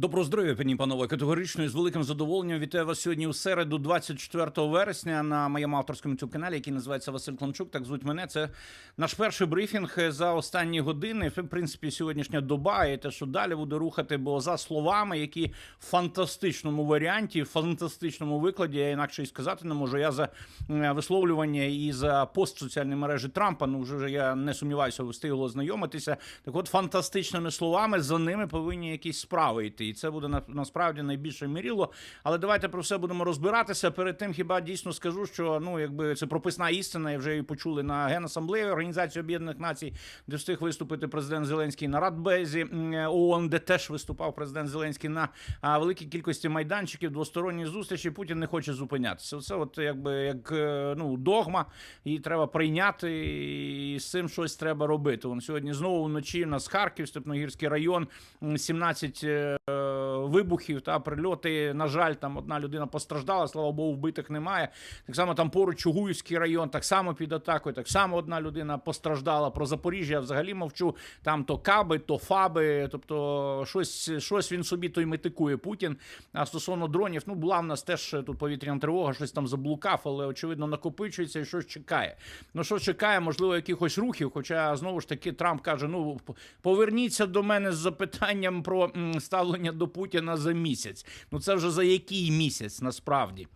Доброго здоров'я, пані панове. Категорично і з великим задоволенням вітаю вас сьогодні у середу, 24 вересня, на моєму авторському youtube каналі, який називається Василь Клончук. Так звуть мене. Це наш перший брифінг за останні години. В принципі, сьогоднішня доба і те, що далі буде рухати, бо за словами, які в фантастичному варіанті, в фантастичному викладі, я інакше і сказати не можу. Я за висловлювання і за пост в соціальній мережі Трампа. Ну вже я не сумніваюся, ви встигли ознайомитися. Так, от фантастичними словами за ними повинні якісь справи йти. І це буде на- насправді найбільше міріло. Але давайте про все будемо розбиратися. Перед тим хіба дійсно скажу, що ну якби це прописна істина, і вже її почули на генасамблеї Організації Об'єднаних Націй, де встиг виступити президент Зеленський на Радбезі ООН, де теж виступав президент Зеленський на великій кількості майданчиків, двосторонні зустрічі. Путін не хоче зупинятися. Це от якби як е, ну догма, її треба прийняти, і з цим щось треба робити. Вон сьогодні знову вночі у нас Харків, Степногірський район, м, 17 е, вибухів та прильоти. На жаль, там одна людина постраждала. Слава Богу, вбитих немає. Так само там поруч Чугуївський район, так само під атакою. Так само одна людина постраждала. Про Запоріжжя я взагалі мовчу. Там то каби, то фаби. Тобто, щось, щось він собі той метикує Путін. А стосовно дронів, ну була в нас теж тут повітряна тривога, щось там заблукав, але очевидно накопичується і щось чекає. Ну що чекає, можливо, якихось рухів. Хоча знову ж таки Трамп каже: ну поверніться до мене з запитанням про ставлення до Путіна за місяць. Ну це вже за який місяць насправді.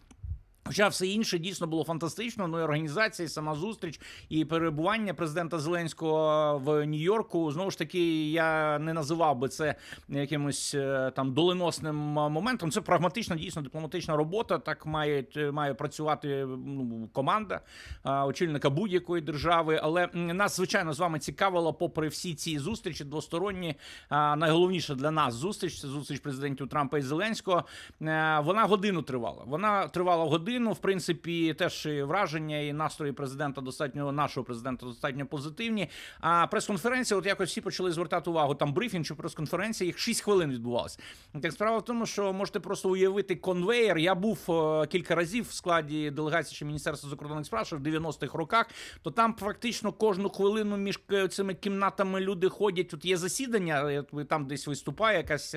Хоча все інше дійсно було фантастично. Ну і організація, і сама зустріч і перебування президента Зеленського в Нью-Йорку. Знову ж таки, я не називав би це якимось е, там доленосним моментом. Це прагматична, дійсно дипломатична робота. Так має, має працювати ну, команда очільника будь-якої держави. Але нас звичайно з вами цікавило, попри всі ці зустрічі двосторонні. А, найголовніше для нас зустріч це зустріч президентів Трампа і Зеленського. Е, Вона годину тривала. Вона тривала годину. В принципі, теж враження і настрої президента достатньо нашого президента достатньо позитивні. А прес-конференція, от якось всі почали звертати увагу. Там брифінг чи прес-конференція, їх 6 хвилин відбувалося. Так справа в тому, що можете просто уявити конвейер. Я був е, кілька разів в складі делегації чи міністерства закордонних справ ще в 90-х роках. То там практично кожну хвилину між е, цими кімнатами люди ходять. Тут є засідання, е, там десь виступає якась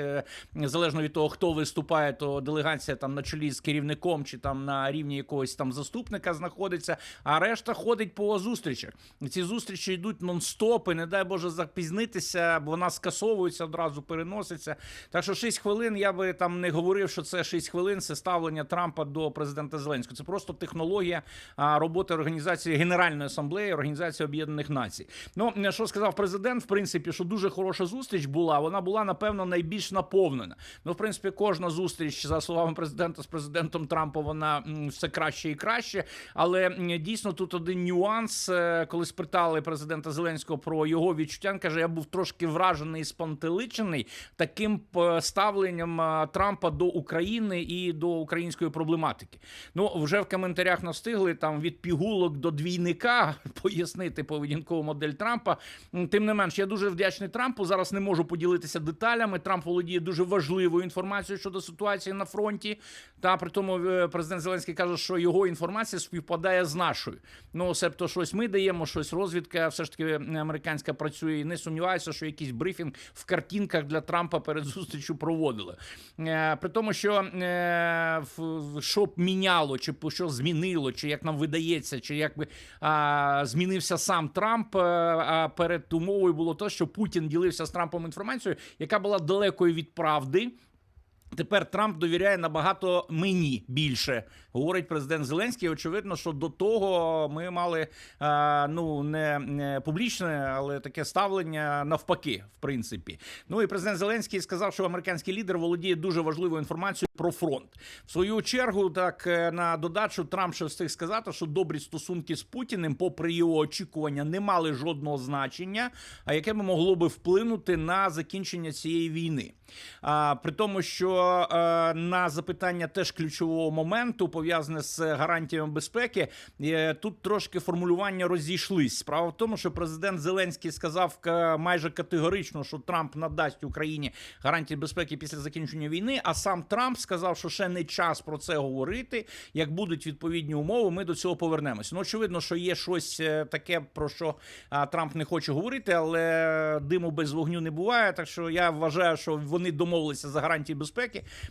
залежно від того, хто виступає, то делегація там на чолі з керівником чи там на рівні якогось там заступника знаходиться, а решта ходить по зустрічах. Ці зустрічі йдуть нон-стоп, і не дай Боже запізнитися, бо вона скасовується одразу, переноситься. Так що 6 хвилин я би там не говорив, що це 6 хвилин, це ставлення Трампа до президента Зеленського. Це просто технологія роботи організації Генеральної асамблеї Організації Об'єднаних Націй. Ну що сказав президент, в принципі, що дуже хороша зустріч була. Вона була напевно найбільш наповнена. Ну, в принципі, кожна зустріч за словами президента з президентом Трампом, вона все краще і краще. Але дійсно тут один нюанс, Е, коли спитали президента Зеленського про його відчуття, він каже: я був трошки вражений і спантеличений таким е, ставленням е, Трампа до України і до української проблематики. Ну вже в коментарях нас встигли там від пігулок до двійника пояснити поведінкову модель Трампа. Тим не менш, я дуже вдячний Трампу. Зараз не можу поділитися деталями. Трамп володіє дуже важливою інформацією щодо ситуації на фронті. Та при тому президент Зеленський каже, що його інформація співпадає з нашою. Ну, себто, щось ми даємо, щось розвідка, все ж таки е, американська працює. І не сумніваюся, що якийсь брифінг в картинках для Трампа перед зустрічю проводили. Е, При тому, що е, що б міняло, чи що змінило, чи як нам видається, чи як би змінився сам Трамп. А перед умовою було те, що Путін ділився з Трампом інформацією, яка була далекою від правди. Тепер Трамп довіряє набагато мені більше, говорить президент Зеленський. Очевидно, що до того ми мали е, ну не, не публічне, але таке ставлення навпаки, в принципі. Ну і президент Зеленський сказав, що американський лідер володіє дуже важливою інформацією про фронт. В свою чергу, так е, на додачу, Трамп ще встиг сказати, що добрі стосунки з Путіним, попри його очікування, не мали жодного значення, а яке би могло би вплинути на закінчення цієї війни. А при тому, що е, на запитання теж ключового моменту пов'язане з гарантіями безпеки, тут трошки формулювання розійшлись. Справа в тому, що президент Зеленський сказав майже категорично, що Трамп надасть Україні гарантії безпеки після закінчення війни. А сам Трамп сказав, що ще не час про це говорити. Як будуть відповідні умови, ми до цього повернемося. Ну, очевидно, що є щось е, таке, про що Трамп не хоче говорити, але диму без вогню не буває. Так що я вважаю, що вони домовилися за гарантії безпеки,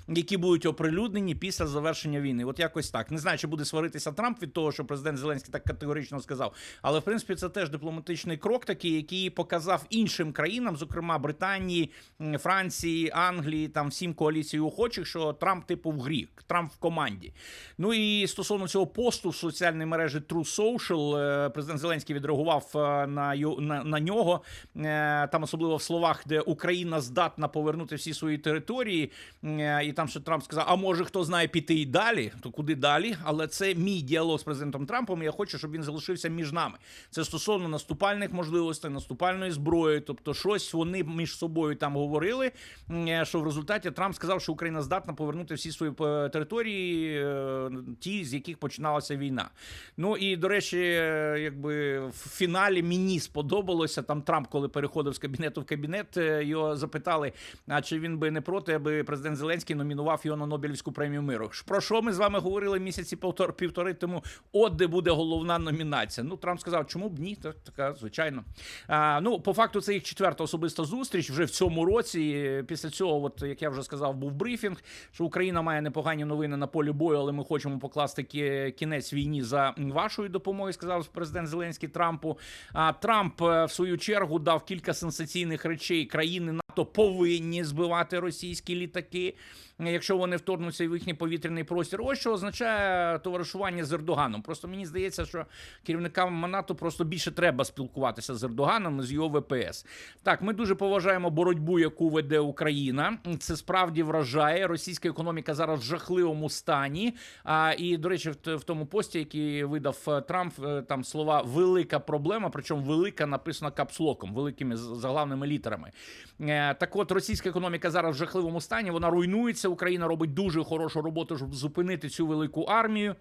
які будуть оприлюднені після завершення війни. От якось так. Не знаю, чи буде сваритися Трамп від того, що президент Зеленський так категорично сказав. Але в принципі це теж дипломатичний крок, такий, який показав іншим країнам, зокрема Британії, Франції, Англії, там всім коаліції охочих, що Трамп типу в грі, Трамп в команді. Ну і стосовно цього посту в соціальній мережі True Social, е, президент Зеленський відреагував е, на, на, на нього. Е, Там особливо в словах, де Україна здатна повернути всі свої території. Е, І там ще Трамп сказав: а може хто знає піти і далі, то куди далі? Але це мій діалог з президентом Трампом. і Я хочу, щоб він залишився між нами. Це стосовно наступальних можливостей, наступальної зброї. Тобто, щось вони між собою там говорили. е, Що в результаті Трамп сказав, що Україна здатна повернути всі свої е, території, ті, з яких починалася війна. Ну і до речі, якби в фіналі мені сподобалося там Трамп, коли переходив з кабінету в кабінет, його запитали, а чи він би не проти, аби президент Зеленський номінував його на Нобелівську премію миру. Про що ми з вами говорили місяці півтор, півтори тому? От де буде головна номінація. Ну Трамп сказав, чому б ні? Так, така звичайно. А, ну по факту це їх четверта особиста зустріч вже в цьому році. Після цього, от як я вже сказав, був брифінг, що Україна має непогані новини на полі бою, але ми хочемо покласти кі- кінець війні за вашою допомогою, сказав президент Зеленський Трампу. А Трамп е, в свою чергу дав кілька сенсаційних речей. Країни НАТО повинні збивати російські літаки, якщо вони вторгнуться в їхній повітряний простір. Ось що означає товаришування з Ердоганом. Просто мені здається, що керівникам НАТО просто більше треба спілкуватися з Ердоганом з його ВПС. Так, ми дуже поважаємо боротьбу, яку веде Україна. Це справді вражає. Російська економіка зараз в жахливому стані. А і до речі, в, тому пості, який видав е, Трамп, е, там слова велика проблема, причому велика написано капслоком, великими заглавними літерами. Е, Так от російська економіка зараз в жахливому стані. Вона руйнується. Україна робить дуже хорошу роботу, щоб зупинити цю велику армію.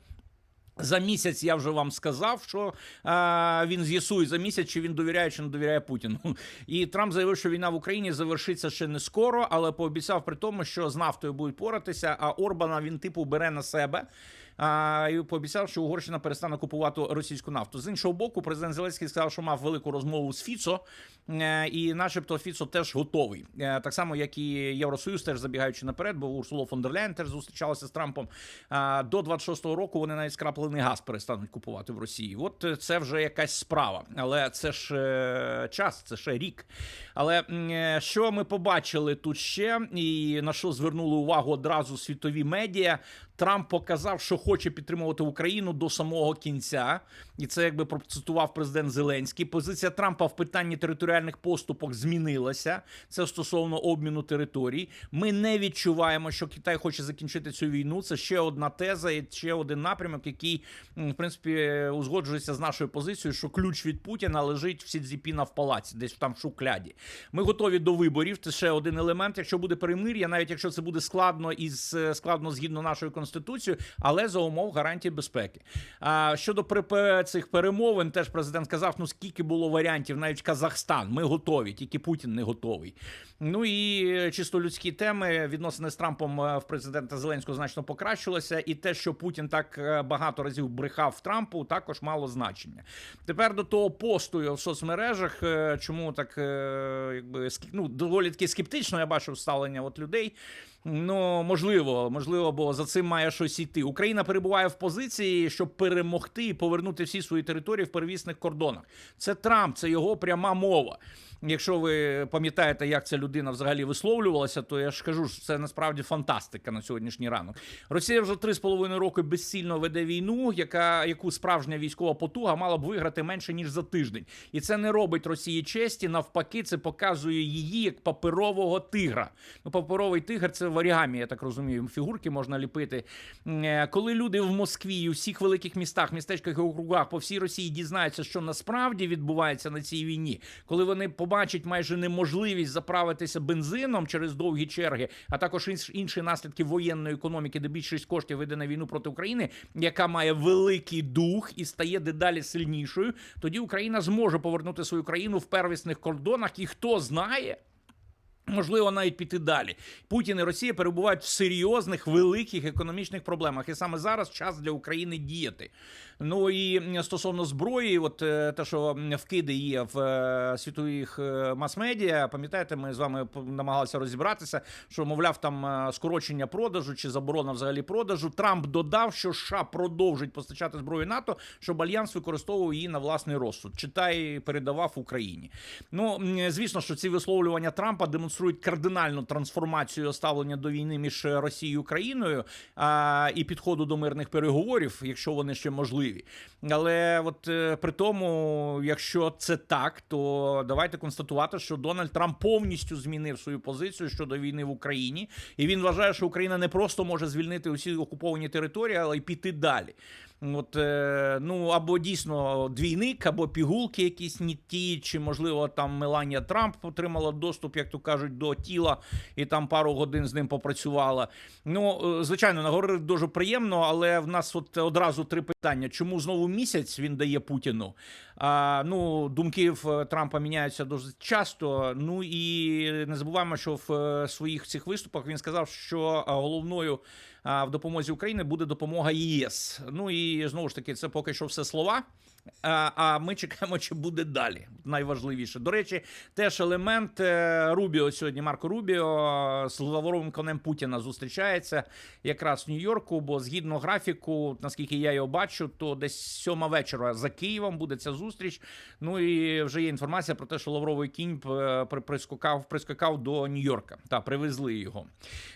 За місяць я вже вам сказав, що а, він з'ясує за місяць, чи він довіряє, чи не довіряє Путіну. І Трамп заявив, що війна в Україні завершиться ще не скоро, але пообіцяв при тому, що з нафтою будуть поратися, а Орбана він типу бере на себе. А, і пообіцяв, що Угорщина перестане купувати російську нафту. З іншого боку, президент Зеленський сказав, що мав велику розмову з Фіцо, е, і, начебто, Фіцо теж готовий. Е, Так само, як і Євросоюз, теж забігаючи наперед, бо Урсула фон дер Ляйн теж зустрічалася з Трампом. До 26-го року вони навіть скраплений газ перестануть купувати в Росії. От е, це вже якась справа. Але це ж час, це ще рік. Але що ми побачили тут ще, і на що звернули увагу одразу світові медіа. Трамп показав, що хоче підтримувати Україну до самого кінця, і це якби процитував президент Зеленський. Позиція Трампа в питанні територіальних поступок змінилася. Це стосовно обміну територій. Ми не відчуваємо, що Китай хоче закінчити цю війну. Це ще одна теза і ще один напрямок, який в принципі узгоджується з нашою позицією, що ключ від Путіна лежить в Сідзіпіна в палаці, десь там в шукляді. Ми готові до виборів. Це ще один елемент. Якщо буде перемир'я, навіть якщо це буде складно і складно згідно нашої конституції, але за умов гарантії безпеки. А щодо цих перемовин, теж президент сказав: ну скільки було варіантів, навіть Казахстан. Ми готові, тільки Путін не готовий. Ну і е, чисто людські теми відносини з Трампом е, в президента Зеленського значно покращилося, і те, що Путін так е, багато разів брехав Трампу, також мало значення. Тепер до того посту в соцмережах, чому так якби ну, доволі таки скептично я бачив ставлення от людей. Ну, можливо, можливо, бо за цим має щось йти. Україна перебуває в позиції, щоб перемогти і повернути всі свої території в первісних кордонах. Це Трамп, це його пряма мова. Якщо ви пам'ятаєте, як ця людина взагалі висловлювалася, то я ж кажу, що це насправді фантастика на сьогоднішній ранок. Росія вже три з половиною роки безсильно веде війну, яка яку справжня військова потуга мала б виграти менше ніж за тиждень, і це не робить Росії честі. Навпаки, це показує її як паперового тигра. Ну, паперовий тигр це в орігамі, я так розумію, фігурки можна ліпити. Е, Коли люди в Москві і у всіх великих містах, містечках і округах по всій Росії дізнаються, що насправді відбувається на цій війні, коли вони побачать майже неможливість заправитися бензином через довгі черги, а також інш- інші наслідки воєнної економіки, де більшість коштів йде на війну проти України, яка має великий дух і стає дедалі сильнішою, тоді Україна зможе повернути свою країну в первісних кордонах, і хто знає. Можливо, навіть піти далі. Путін і Росія перебувають в серйозних великих економічних проблемах, і саме зараз час для України діяти. Ну і стосовно зброї, от е, те, що вкиди є в е, світових е, мас-медіа, пам'ятаєте, ми з вами намагалися розібратися, що мовляв, там скорочення продажу чи заборона взагалі продажу. Трамп додав, що США продовжить постачати зброю НАТО, щоб альянс використовував її на власний розсуд. Читай, передавав Україні. Ну звісно, що ці висловлювання Трампа демонструють кардинальну трансформацію ставлення до війни між Росією і Україною а, і підходу до мирних переговорів, якщо вони ще можливі. Але от е, при тому, якщо це так, то давайте констатувати, що Дональд Трамп повністю змінив свою позицію щодо війни в Україні, і він вважає, що Україна не просто може звільнити усі окуповані території, але й піти далі. От, е, ну або дійсно двійник, або пігулки якісь не ті, чи можливо там Меланія Трамп отримала доступ, як то кажуть, до тіла і там пару годин з ним попрацювала. Ну, е, звичайно, наговорити дуже приємно, але в нас от одразу три питання: чому знову місяць він дає Путіну? Ну, думки в Трампа міняються дуже часто. Ну і не забуваємо, що в е, своїх цих виступах він сказав, що головною в допомозі України буде допомога ЄС. Ну і знову ж таки, це поки що все слова. А, ми чекаємо, чи буде далі. Найважливіше. До речі, теж елемент е, Рубіо сьогодні. Марко Рубіо з лавровим конем Путіна зустрічається якраз в Нью-Йорку, бо згідно графіку, наскільки я його бачу, то десь сьома вечора за Києвом буде ця зустріч. Ну і вже є інформація про те, що лавровий кінь е, при- прискакав, прискакав до Нью-Йорка. Та привезли його.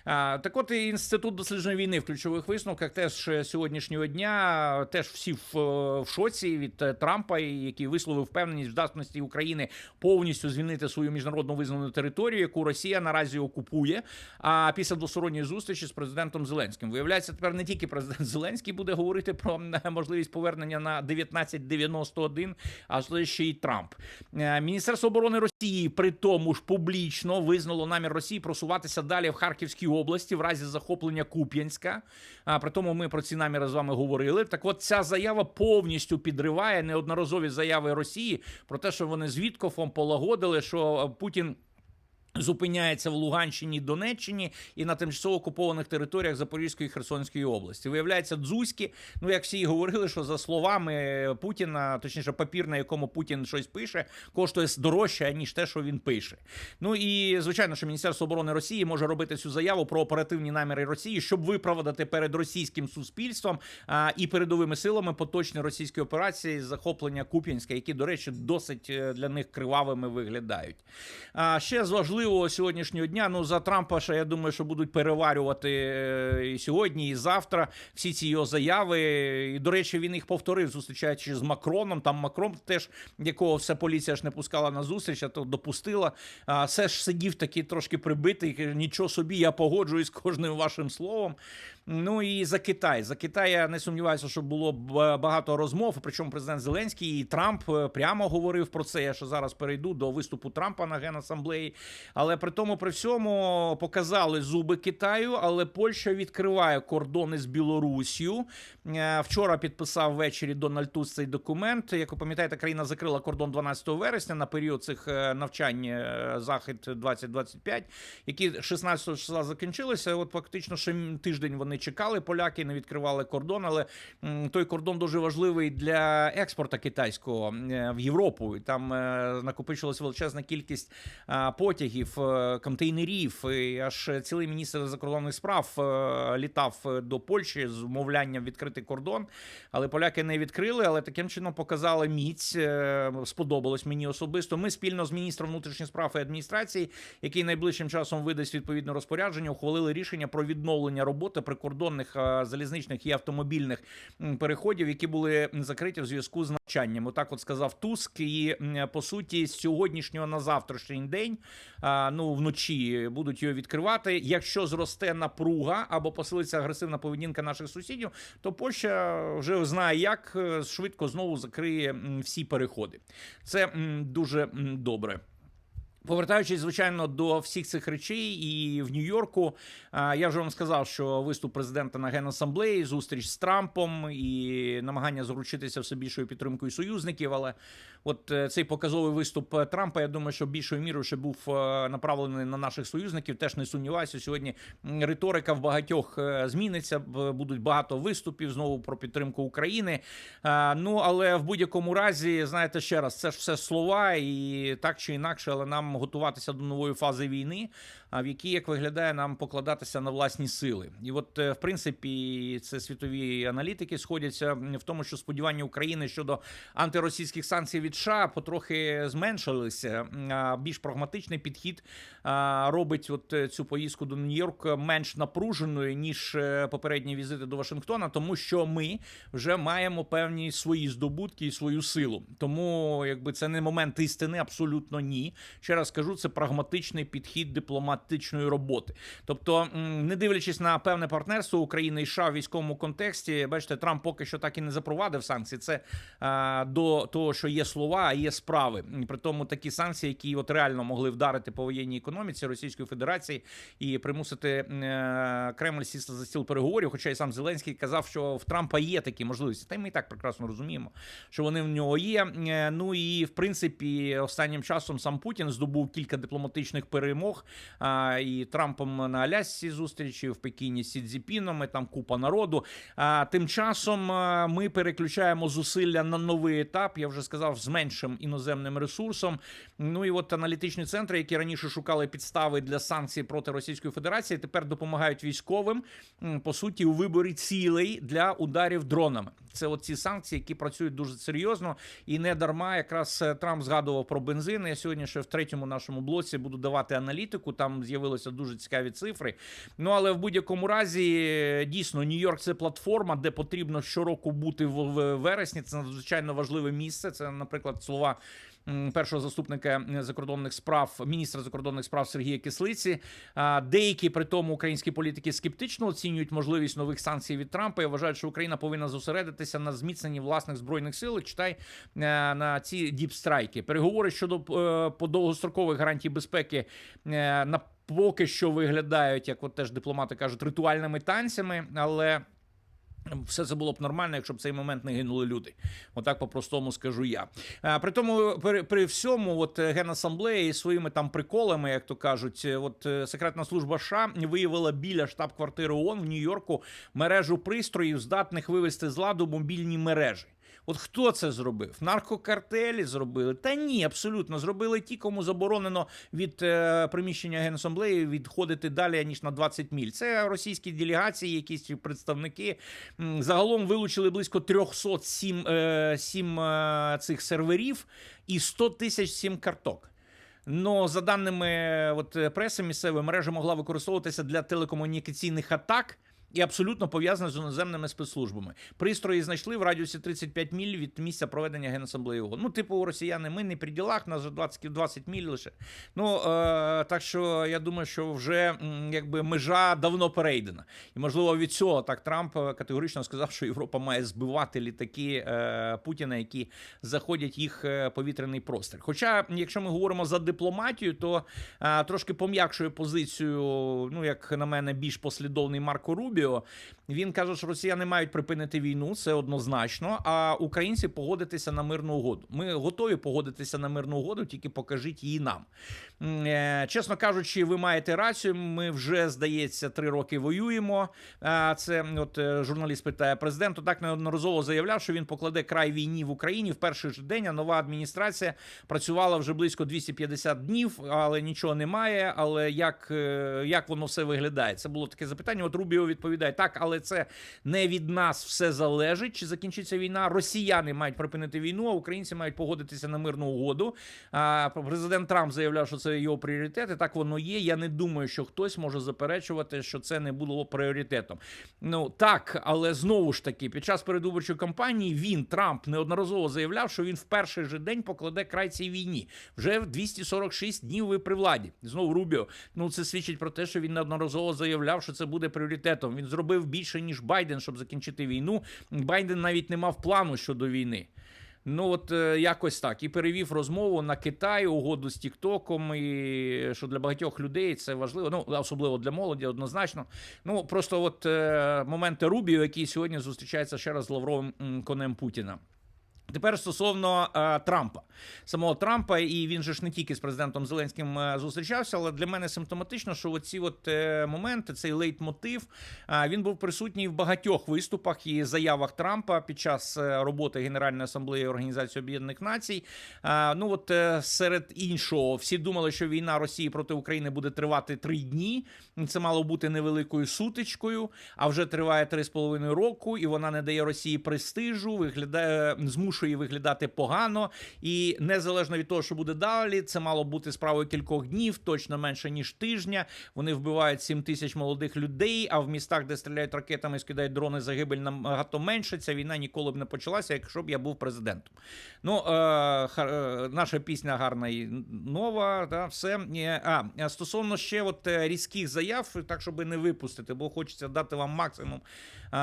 Так от і інститут дослідження війни в ключових висновках теж е, сьогоднішнього дня теж всі в, е, в шоці від Трампа, який висловив впевненість в здатності України повністю звільнити свою міжнародно визнану територію, яку Росія наразі окупує. А після двосторонньої зустрічі з президентом Зеленським виявляється, тепер не тільки президент Зеленський буде говорити про можливість повернення на 1991, а ще й Трамп. Е, Міністерство оборони Росії при тому ж публічно визнало намір Росії просуватися далі в Харківській області в разі захоплення Куп'янська. А при тому ми про ці наміри з вами говорили. Так, от ця заява повністю підриває неодноразові заяви Росії про те, що вони з Віткофом полагодили, що Путін. Зупиняється в Луганщині, Донеччині і на тимчасово окупованих територіях Запорізької і Херсонської області. Виявляється, дзузькі, ну як всі й говорили, що за словами Путіна, точніше, папір, на якому Путін щось пише, коштує дорожче, ніж те, що він пише. Ну і звичайно, що Міністерство оборони Росії може робити цю заяву про оперативні наміри Росії, щоб виправдати перед російським суспільством а, і передовими силами поточні російські операції з захоплення Куп'янська, які, до речі, досить е, для них кривавими виглядають. А ще з важливого сьогоднішнього дня, ну за Трампа ще я думаю, що будуть переварювати е, і сьогодні, і завтра всі ці його заяви. І, до речі, він їх повторив, зустрічаючи з Макроном. Там Макрон теж, якого вся поліція ж не пускала на зустріч, а то допустила. А все ж сидів такий трошки прибитий. Нічого собі, я погоджуюсь з кожним вашим словом. Ну і за Китай. За Китай я не сумніваюся, що було багато розмов. Причому президент Зеленський і Трамп е, прямо говорив про це. Я ще зараз перейду до виступу Трампа на генасамблеї. Але при тому, при всьому показали зуби Китаю. Але Польща відкриває кордони з Білорусію. Е, Вчора підписав ввечері Дональд Туsk цей документ. Як ви пам'ятаєте, країна закрила кордон 12 вересня на період цих е, навчань е, захід 2025, які 16 числа закінчилися. От фактично ще тиждень вони чекали. Поляки не відкривали кордон, але той кордон дуже важливий для експорту китайського в Європу. Там накопичилась величезна кількість а, потягів, е, контейнерів. І аж цілий міністр закордонних справ е, літав е, до Польщі з вмовлянням відкрити кордон. Але поляки не відкрили, але таким чином показали міць. Сподобалось мені особисто. Ми спільно з міністром внутрішніх справ і адміністрації, який найближчим часом видасть відповідне розпорядження, ухвалили рішення про відновлення роботи прикордонних залізничних і автомобільних переходів, які були закриті в зв'язку з навчанням. Отак, от сказав Туск. І по суті, з сьогоднішнього на завтрашній день ну вночі будуть його відкривати. Якщо зросте напруга або посилиться агресивна поведінка наших сусідів, то Польща вже знає, як е, швидко знову закриє всі переходи. Це дуже добре. Повертаючись, звичайно, до всіх цих речей, і в Нью-Йорку я вже вам сказав, що виступ президента на генасамблеї, зустріч з Трампом і намагання заручитися все більшою підтримкою союзників. Але от е, цей показовий виступ е, Трампа, я думаю, що більшою мірою ще був е, направлений на наших союзників. Теж не сумніваюся. Сьогодні риторика в багатьох зміниться. Будуть багато виступів знову про підтримку України. Ну але в будь-якому разі, знаєте, ще раз, це ж все слова, і так чи інакше, але нам готуватися до нової фази війни, в якій, як виглядає, нам покладатися на власні сили. І от, в принципі, це світові аналітики сходяться в тому, що сподівання України щодо антиросійських санкцій США потрохи зменшилися. Більш прагматичний підхід робить от е, цю поїздку до Нью-Йорка менш напруженою ніж е, попередні візити до Вашингтона, тому що ми вже маємо певні свої здобутки і свою силу. Тому, якби це не момент істини, абсолютно ні. Ще раз кажу, це прагматичний підхід дипломатичної роботи. Тобто, не дивлячись на певне партнерство України і США в військовому контексті, бачите, Трамп поки що так і не запровадив санкції. Це а, до того, що є слова, а є справи. І При тому такі санкції, які от реально могли вдарити по воєнній економіці Російської Федерації і примусити е, Кремль сісти за стіл переговорів. Хоча й сам Зеленський казав, що в Трампа є такі можливості. Та й ми і так прекрасно розуміємо, що вони в нього є. Е, Ну і в принципі, останнім часом сам Путін здобув кілька дипломатичних перемог. І Трампом на Алясці зустрічі в Пекіні з Сі Цзіпіном, і там купа народу. А тим часом а, ми переключаємо зусилля на новий етап. Я вже сказав, з меншим іноземним ресурсом. Ну і от аналітичні центри, які раніше шукали підстави для санкцій проти Російської Федерації, тепер допомагають військовим по суті у виборі цілей для ударів дронами. Це от ці санкції, які працюють дуже серйозно, і не дарма якраз е, Трамп згадував про бензин. Я сьогодні ще в третьому нашому блоці буду давати аналітику. Там з'явилися дуже цікаві цифри. Ну але в будь-якому разі е, дійсно Нью-Йорк це платформа, де потрібно щороку бути в вересні. Це надзвичайно важливе місце. Це, наприклад, слова. Першого заступника закордонних справ, міністра закордонних справ Сергія Кислиці. Деякі при тому українські політики скептично оцінюють можливість нових санкцій від Трампа і вважають, що Україна повинна зосередитися на зміцненні власних збройних сил. Читай е, на ці діпстрайки. Переговори щодо е, по довгострокових гарантій безпеки е, на поки що виглядають, як от теж дипломати кажуть, ритуальними танцями, але. Все це було б нормально, якщо б цей момент не гинули люди. Отак по-простому скажу я. А, при тому, при, при всьому, от е, генасамблея і своїми там приколами, як то кажуть, е, от е, секретна служба США виявила біля штаб-квартири ООН в Нью-Йорку мережу пристроїв, здатних вивести з ладу мобільні мережі. От хто це зробив? Наркокартелі зробили? Та ні, абсолютно зробили ті, кому заборонено від е, приміщення генасамблеї відходити далі ніж на 20 міль. Це російські делегації, якісь представники. Загалом вилучили близько 307 е, сім, е, цих серверів і 100 тисяч сім карток. Но за даними е, от, преси місцевої мережа могла використовуватися для телекомунікаційних атак. І абсолютно пов'язана з іноземними спецслужбами. Пристрої знайшли в радіусі 35 міль від місця проведення генасамблеї ООН. Ну, типу, росіяни, ми не при ділах, нас вже 20, 20 міль лише. Ну е, так що я думаю, що вже якби межа давно перейдена. І можливо від цього так Трамп е, категорично сказав, що Європа має збивати літаки е, Путіна, які заходять їх е, повітряний простір. Хоча, якщо ми говоримо за дипломатію, то е, трошки пом'якшує позицію, ну як на мене, більш послідовний Марко Рубіо. Він каже, що росіяни мають припинити війну, це однозначно. А українці погодитися на мирну угоду. Ми готові погодитися на мирну угоду, тільки покажіть її нам. Е, Чесно кажучи, ви маєте рацію. Ми вже здається три роки воюємо. Це от е, журналіст питає президент. Так неодноразово заявляв, що він покладе край війні в Україні в перший же день. А нова адміністрація працювала вже близько 250 днів, але нічого немає. Але як, е, як воно все виглядає? Це було таке запитання. От Рубіо відповідає так, але це не від нас все залежить. Чи закінчиться війна? Росіяни мають припинити війну, а українці мають погодитися на мирну угоду. А президент Трамп заявляв, що це це його пріоритети. Так воно є. Я не думаю, що хтось може заперечувати, що це не було пріоритетом. Ну так, але знову ж таки, під час передвиборчої кампанії він Трамп неодноразово заявляв, що він в перший же день покладе край цій війні. Вже в 246 днів ви при владі. Знову Рубіо. Ну це свідчить про те, що він неодноразово заявляв, що це буде пріоритетом. Він зробив більше ніж Байден, щоб закінчити війну. Байден навіть не мав плану щодо війни. Ну, от е, якось так. І перевів розмову на Китай, угоду з Тіктоком, і що для багатьох людей це важливо. Ну, особливо для молоді, однозначно. Ну, просто от е, моменти Рубіо, який сьогодні зустрічається ще раз з лавровим конем Путіна. Тепер стосовно е, Трампа, самого Трампа, і він же ж не тільки з президентом Зеленським е, зустрічався, але для мене симптоматично, що оці от е, моменти, цей лейтмотив, е, він був присутній в багатьох виступах і заявах Трампа під час е, роботи Генеральної асамблеї Організації Об'єднаних Націй. Е, ну от е, серед іншого, всі думали, що війна Росії проти України буде тривати три дні. Це мало бути невеликою сутичкою, а вже триває три з половиною року, і вона не дає Росії престижу, виглядає змушує її виглядати погано. І незалежно від того, що буде далі, це мало бути справою кількох днів, точно менше ніж тижня. Вони вбивають 7 тисяч молодих людей. А в містах, де стріляють ракетами, і скидають дрони, загибель набагато менше. Ця війна ніколи б не почалася, якщо б я був президентом. Ну е, е, наша пісня гарна і нова. Да, все Е, а а стосовно ще от е, різких заяв, так щоб не випустити, бо хочеться дати вам максимум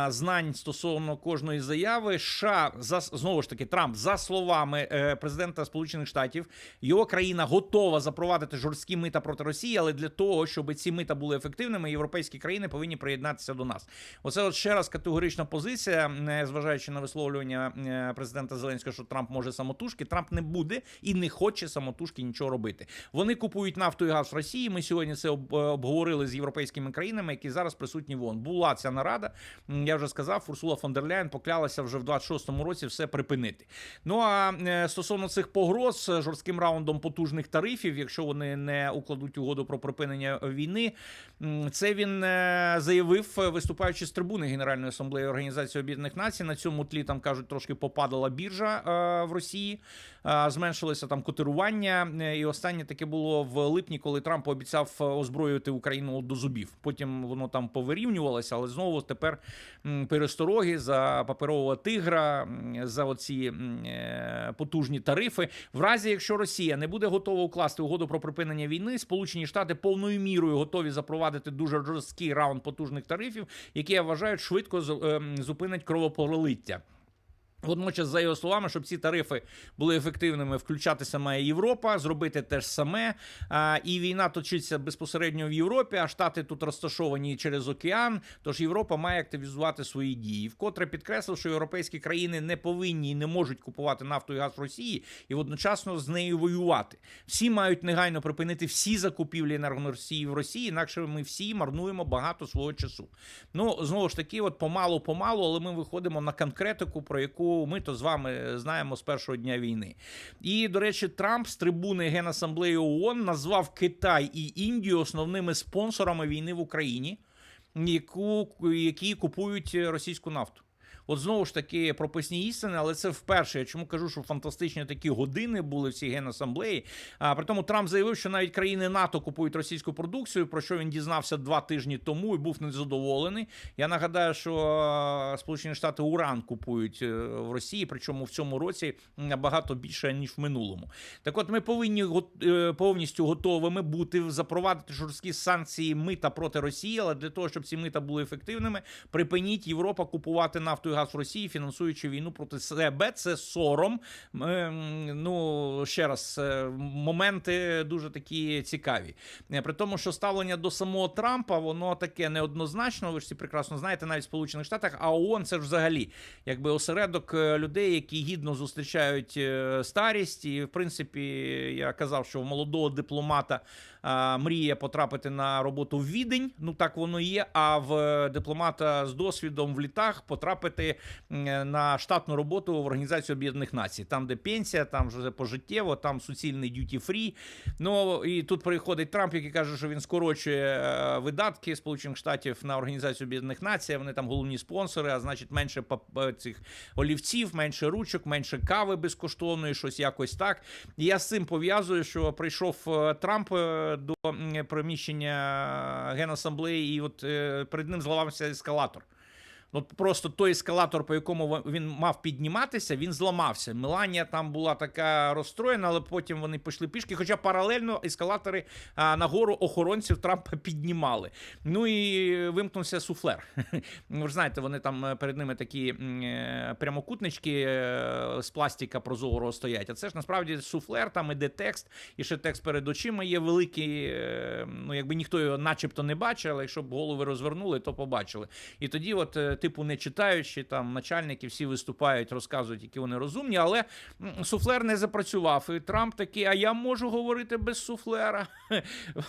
знань стосовно кожної заяви. США знову ж таки Трамп, за словами е, президента Сполучених Штатів, його країна готова запровадити жорсткі мита проти Росії, але для того, щоб ці мита були ефективними, європейські країни повинні приєднатися до нас. Оце от ще раз категорична позиція, е, зважаючи на висловлювання е, президента Зеленського, що Трамп може самотужки. Трамп не буде і не хоче самотужки нічого робити. Вони купують нафту і газ в Росії. Ми сьогодні це е, обговорили з європейськими країнами, які зараз присутні в ООН. Була ця нарада. Я вже сказав, Урсула фон дер Ляєн поклялася вже в 26-му році все припинити. Ну а е, стосовно цих погроз е, жорстким раундом потужних тарифів, якщо вони не укладуть угоду про припинення війни, це він е, заявив, виступаючи з трибуни Генеральної асамблеї Організації Об'єднаних Націй. На цьому тлі там кажуть, трошки попадала біржа в Росії, зменшилося там котирування. І останнє таке було в липні, коли Трамп обіцяв озброїти Україну до зубів. Потім воно там повирівнювалося, але знову тепер перестороги за паперового тигра, за оці е, потужні тарифи. В разі, якщо Росія не буде готова укласти угоду про припинення війни, Сполучені Штати повною мірою готові запровадити дуже жорсткий раунд потужних тарифів, які я вважаю швидко ем, зупинять кровопролиття. Водночас, за його словами, щоб ці тарифи були ефективними, включатися має Європа, зробити те ж саме. А, і війна точиться безпосередньо в Європі, а штати тут розташовані через океан. Тож Європа має активізувати свої дії. Вкотре підкреслив, що європейські країни не повинні і не можуть купувати нафту і газ Росії і водночасно з нею воювати. Всі мають негайно припинити всі закупівлі енергоносії в Росії, інакше ми всі марнуємо багато свого часу. Ну знову ж таки, от помалу, помалу, але ми виходимо на конкретику, про яку ми то з вами знаємо з першого дня війни. І до речі, Трамп з трибуни Генасамблеї ООН назвав Китай і Індію основними спонсорами війни в Україні, яку які купують російську нафту. От знову ж таки прописні істини, але це вперше. Я чому кажу, що фантастичні такі години були в цій генасамблеї. А при тому Трамп заявив, що навіть країни НАТО купують російську продукцію, про що він дізнався два тижні тому і був незадоволений. Я нагадаю, що Сполучені Штати уран купують е, в Росії, причому в цьому році набагато більше ніж в минулому. Так, от ми повинні е, повністю готовими бути запровадити жорсткі санкції мита проти Росії, але для того, щоб ці мита були ефективними, припиніть Європа купувати нафту і газ в Росії, фінансуючи війну проти себе. Це сором. Ем, Ну ще раз, е, моменти дуже такі цікаві. Е, При тому, що ставлення до самого Трампа, воно таке неоднозначно. Ви ж всі прекрасно знаєте, навіть в Сполучених Штатах, а ООН це ж взагалі якби осередок е, людей, які гідно зустрічають старість. І в принципі, я казав, що в молодого дипломата мріє потрапити на роботу в відень. Ну так воно є. А в е, дипломата з досвідом в літах потрапити на штатну роботу в Організацію Об'єднаних Націй, там, де пенсія, там вже пожиттєво, там суцільний дюті фрі. Ну і тут приходить Трамп, який каже, що він скорочує е, видатки Сполучених Штатів на Організацію Об'єднаних Націй. Вони там головні спонсори, а значить, менше е, цих олівців, менше ручок, менше кави безкоштовної, щось якось так. І я з цим пов'язую, що прийшов е, Трамп е, до приміщення Генасамблеї, і от е, перед ним зламався ескалатор. От просто той ескалатор, по якому він мав підніматися, він зламався. Меланія там була така розстроєна, але потім вони пішли пішки. Хоча паралельно ескалатори а, нагору охоронців Трампа піднімали. Ну і вимкнувся суфлер. Ви ж знаєте, вони там е, перед ними такі е, прямокутнички е, з пластика прозорого стоять. А це ж насправді суфлер, там іде текст, і ще текст перед очима є великий. Ну, якби ніхто його начебто не бачив, але якщо б голови розвернули, то побачили. І тоді, от, типу, не читаючи, там начальники всі виступають, розказують, які вони розумні, але суфлер не запрацював. І Трамп такий, а я можу говорити без суфлера.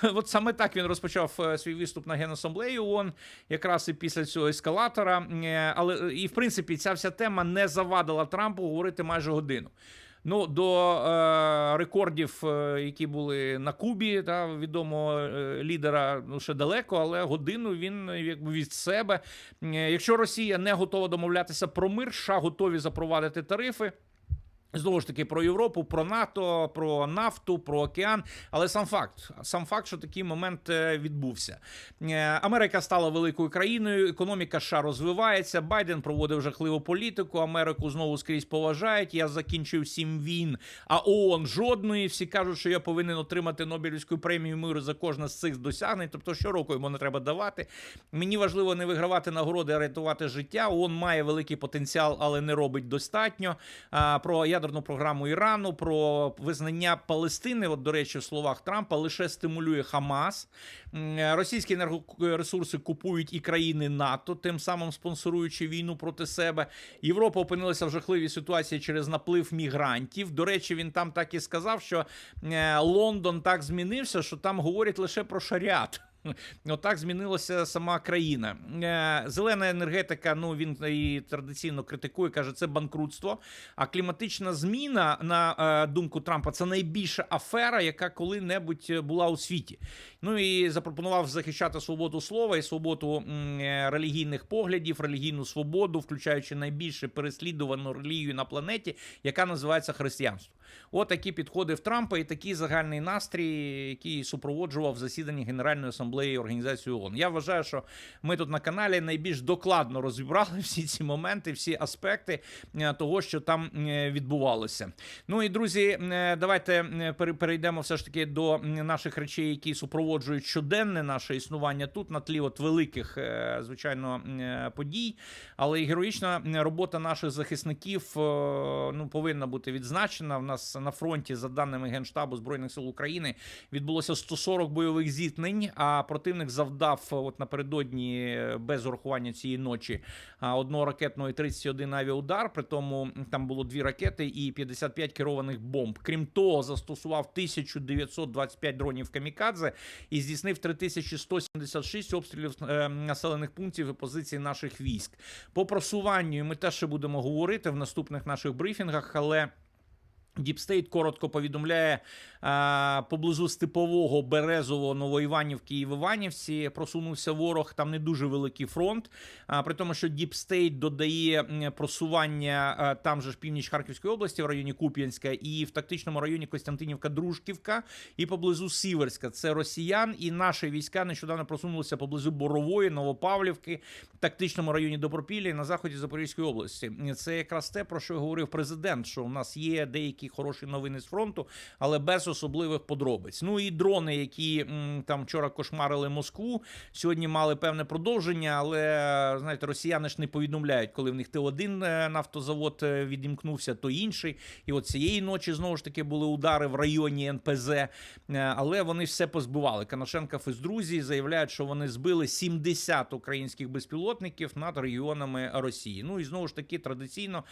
От саме так він розпочав е, свій виступ на Генасамблеї ООН, якраз і після цього ескалатора. Е, Але е, і в принципі ця вся тема не завадила Трампу говорити майже годину. Ну, до е, рекордів, е, які були на Кубі, та відомого е, лідера, ну ще далеко, але годину він якби від себе. Е, Якщо Росія не готова домовлятися про мир, США готові запровадити тарифи. Знову ж таки про Європу, про НАТО, про нафту, про океан. Але сам факт, сам факт, що такий момент е, відбувся. Е, Америка стала великою країною, економіка США розвивається. Байден проводив жахливу політику. Америку знову скрізь поважають. Я закінчив сім війн, а ООН жодної. Всі кажуть, що я повинен отримати Нобелівську премію миру за кожне з цих досягнень. Тобто, щороку йому не треба давати. Мені важливо не вигравати нагороди, а рятувати життя. ООН має великий потенціал, але не робить достатньо. Про ядерну програму Ірану, про визнання Палестини. От, до речі, в словах Трампа лише стимулює Хамас. Російські енергоресурси купують і країни НАТО, тим самим спонсоруючи війну проти себе. Європа опинилася в жахливій ситуації через наплив мігрантів. До речі, він там так і сказав, що е, Лондон так змінився, що там говорять лише про шаріат. Отак змінилася сама країна. Е, Зелена енергетика. Ну він її традиційно критикує, каже, це банкрутство. А кліматична зміна, на е, думку Трампа, це найбільша афера, яка коли-небудь була у світі. Ну і запропонував захищати свободу слова і свободу е, релігійних поглядів, релігійну свободу, включаючи найбільше переслідувану релігію на планеті, яка називається християнство. От такі підходи в Трампа і такий загальний настрій, який супроводжував засідання Генеральної асамблеї організації ООН. Я вважаю, що ми тут на каналі найбільш докладно розібрали всі ці моменти, всі аспекти е, того, що там е, відбувалося. Ну і друзі, е, давайте перейдемо все ж таки до наших речей, які супроводжують щоденне наше існування тут на тлі от великих, звичайно, подій. Але і героїчна робота наших захисників ну повинна бути відзначена. В нас на фронті, за даними Генштабу Збройних сил України, відбулося 140 бойових зіткнень. А противник завдав от напередодні е, без урахування цієї ночі одного ракетного і 31 авіаудар. При тому там було дві ракети і 55 керованих бомб. Крім того, застосував 1925 дронів камікадзе і здійснив 3176 обстрілів е, населених пунктів і позицій наших військ. По просуванню ми теж ще будемо говорити в наступних наших брифінгах, але. Діпстейт коротко повідомляє поблизу степового березового Новоіванівки і в Іванівці просунувся ворог. Там не дуже великий фронт. А, при тому, що Діпстейт додає просування там же ж північ Харківської області, в районі Куп'янська, і в тактичному районі Костянтинівка-Дружківка, і поблизу Сіверська. Це росіян, і наші війська нещодавно просунулися поблизу Борової, Новопавлівки, тактичному районі Добропілля і на заході Запорізької області. Це якраз те, про що говорив президент, що у нас є деякі хороші новини з фронту, але без особливих подробиць. Ну і дрони, які там вчора кошмарили Москву, сьогодні мали певне продовження, але знаєте, росіяни ж не повідомляють, коли в них то один е, нафтозавод е, відімкнувся, то інший. І от цієї ночі знову ж таки були удари в районі НПЗ, е, але вони все позбивали. Канашенков із друзі заявляють, що вони збили 70 українських безпілотників над регіонами Росії. Ну і знову ж таки традиційно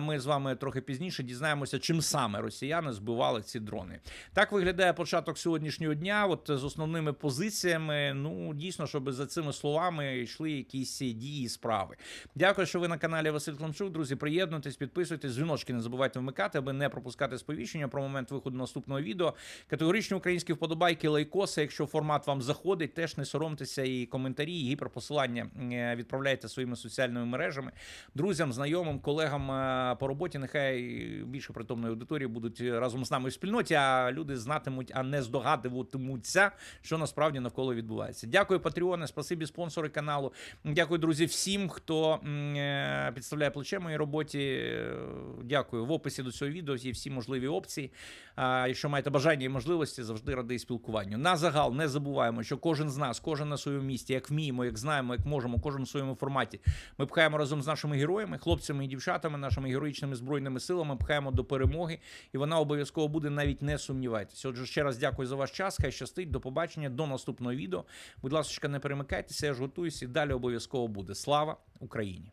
ми з вами трохи пізніше дізнаємося, чим саме росіяни збивали ці дрони. Так виглядає початок сьогоднішнього дня. От з основними позиціями. Ну дійсно, щоб за цими словами йшли якісь дії і справи. Дякую, що ви на каналі Василь Климчук. Друзі, приєднуйтесь, підписуйтесь, дзвіночки не забувайте вмикати, аби не пропускати сповіщення про момент виходу наступного відео. Категоричні українські вподобайки, лайкоси. Якщо формат вам заходить, теж не соромтеся і коментарі, і гіперпосилання е, відправляйте своїми соціальними мережами друзям, знайомим, колегам е, по роботі. Нехай більше притомної аудиторії будуть разом з нами в спільноті, а люди знатимуть, а не здогадуватимуться, що насправді навколо відбувається. Дякую, Патреони, спасибі спонсори каналу. Дякую, друзі, всім, хто е, підставляє плече моїй роботі. Дякую. В описі до цього відео є всі можливі опції. Якщо маєте бажання і можливості, завжди радий спілкуванню. На загал не забуваємо, що кожен з нас, кожен на своєму місці, як вміємо, як знаємо, як можемо, кожен в своєму форматі. Ми пхаємо разом з нашими героями, хлопцями і дівчатами, нашими героїчними збройними силами, пхаємо до перемоги, і вона обов'язково буде. Навіть не сумнівайтеся. Отже, ще раз дякую за ваш час. Хай щастить. До побачення, до наступного відео. Будь ласка, не перемикайтеся, я ж готуюся і далі обов'язково буде. Слава Україні!